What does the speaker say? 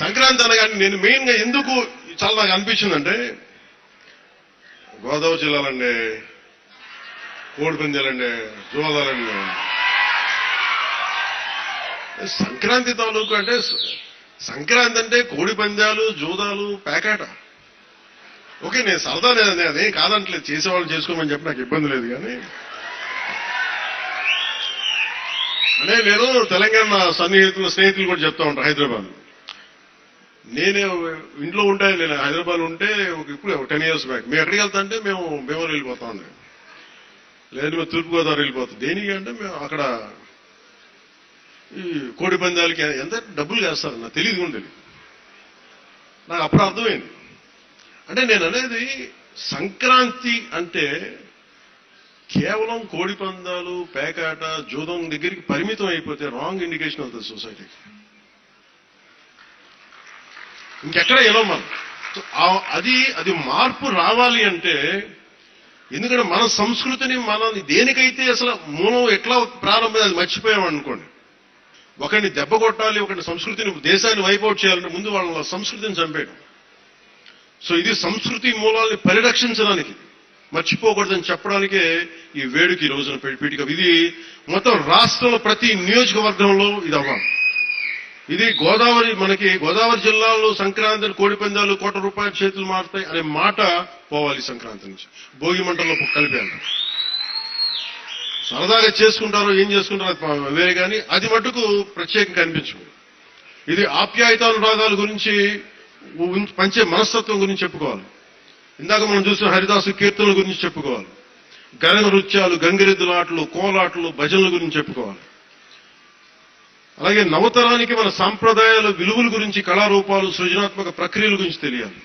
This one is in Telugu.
సంక్రాంతి అనగానే నేను మెయిన్గా ఎందుకు చాలా నాకు అనిపించిందంటే గోదావరి జిల్లాలండి కోడిపందాలండి జోదాలండి సంక్రాంతి తాలూకు అంటే సంక్రాంతి అంటే కోడి పందాలు జూదాలు పేకాట ఓకే నేను సరదా లేదని నేను అదేం కాదంటలేదు చేసేవాళ్ళు చేసుకోమని చెప్పి నాకు ఇబ్బంది లేదు కానీ. అంటే నేను తెలంగాణ సన్నిహితులు స్నేహితులు కూడా చెప్తా ఉంటాను హైదరాబాద్ నేనే ఇంట్లో ఉంటే నేను హైదరాబాద్ ఉంటే ఇప్పుడు టెన్ ఇయర్స్ బ్యాక్ మేము ఎక్కడికి వెళ్తా అంటే మేము భీమవరం వెళ్ళిపోతా ఉండే లేదు మేము తూర్పుగోదావరి వెళ్ళిపోతాం. దేనికి అంటే మేము అక్కడ ఈ కోడి పందాలకి ఎంత డబ్బులు వేస్తారు నాకు తెలియదు ఉండేది నాకు అప్పుడు అర్థమైంది. అంటే నేను అనేది సంక్రాంతి అంటే కేవలం కోడి పందాలు పేకాట జూదం దగ్గరికి పరిమితం అయిపోతే రాంగ్ ఇండికేషన్ అవుతుంది సొసైటీకి ఇంకెక్కడ ఎలా మనం. అది అది మార్పు రావాలి అంటే ఎందుకంటే మన సంస్కృతిని మనం దేనికైతే అసలు మూలం ఎట్లా ప్రారంభం అది మర్చిపోయాం అనుకోండి. ఒకరిని దెబ్బ కొట్టాలి ఒకరిని సంస్కృతిని దేశాన్ని వైపౌట్ చేయాలంటే ముందు వాళ్ళ సంస్కృతిని చంపేయడం. సో ఇది సంస్కృతి మూలాల్ని పరిరక్షించడానికి మర్చిపోకూడదని చెప్పడానికే ఈ వేడుక ఈ రోజున పీఠిక. ఇది మొత్తం రాష్ట్రంలో ప్రతి నియోజకవర్గంలో ఇది అవ్వాలి. ఇది గోదావరి మనకి గోదావరి జిల్లాలో సంక్రాంతి కోడి పందాలు కోట్ల రూపాయల చేతులు మారుతాయి అనే మాట పోవాలి సంక్రాంతి నుంచి. భోగి మంటల్లో కలిపాను సరదాగా చేసుకుంటారో ఏం చేసుకుంటారో అది వేరే కానీ అది మటుకు ప్రత్యేకంగా కనిపించదు ఇది ఆప్యాయతానురాగాల గురించి పంచే మనస్తత్వం గురించి చెప్పుకోవాలి. ఇందాక మనం చూసిన హరిదాసు కీర్తనల గురించి చెప్పుకోవాలి. గరగ నృత్యాలు గంగిరెద్దులాటలు కోలాటలు భజనల గురించి చెప్పుకోవాలి. అలాగే నవతరానికి మన సాంప్రదాయాల విలువల గురించి కళారూపాలు సృజనాత్మక ప్రక్రియల గురించి తెలియాలి.